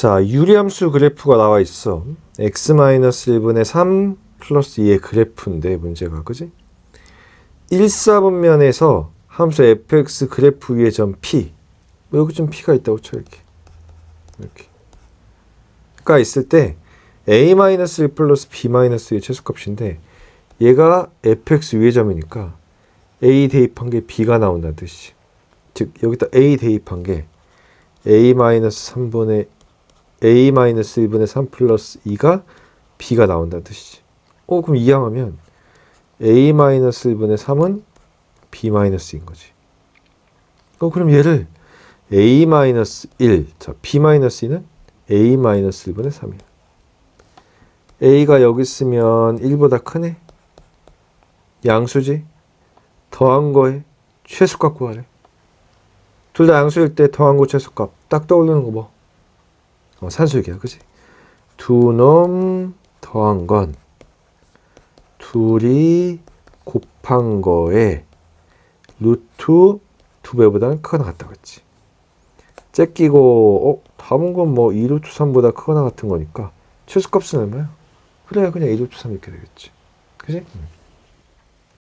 자, 유리함수 그래프가 나와 있어. x-1분의 3 플러스 2의 그래프인데 문제가 그지? 1사분면에서 함수 fx 그래프 위에 점 p 뭐 여기 좀 p가 있다고 쳐 이렇게 이렇게 가 있을 때 a-1 플러스 b-2의 최소값인데 얘가 fx 위의 점이니까 a 대입한 게 b가 나온다는 뜻이지 즉 여기다 a 대입한 게 a-3분의 a-1분의 3 플러스 2가 b가 나온다는 뜻이지. 어 그럼 이항하면 a-1분의 3은 b-인 거지. 어 그럼 얘를 a-1 자 b-2는 a-1분의 3이야 a가 여기 있으면 1보다 크네. 양수지? 더한 거에 최소값 구하래. 둘 다 양수일 때 더한 거 최소값. 딱 떠오르는 거 뭐? 어, 산수기야 그지? 두 놈 더한 건 둘이 곱한 거에 루트 두 배보다는 크거나 같다 그랬지 째끼고 어? 답은 건 뭐 2루트 3보다 크거나 같은 거니까 최소값은 얼마야? 그래 그냥 2루트 3 이렇게 되겠지 그지? 음.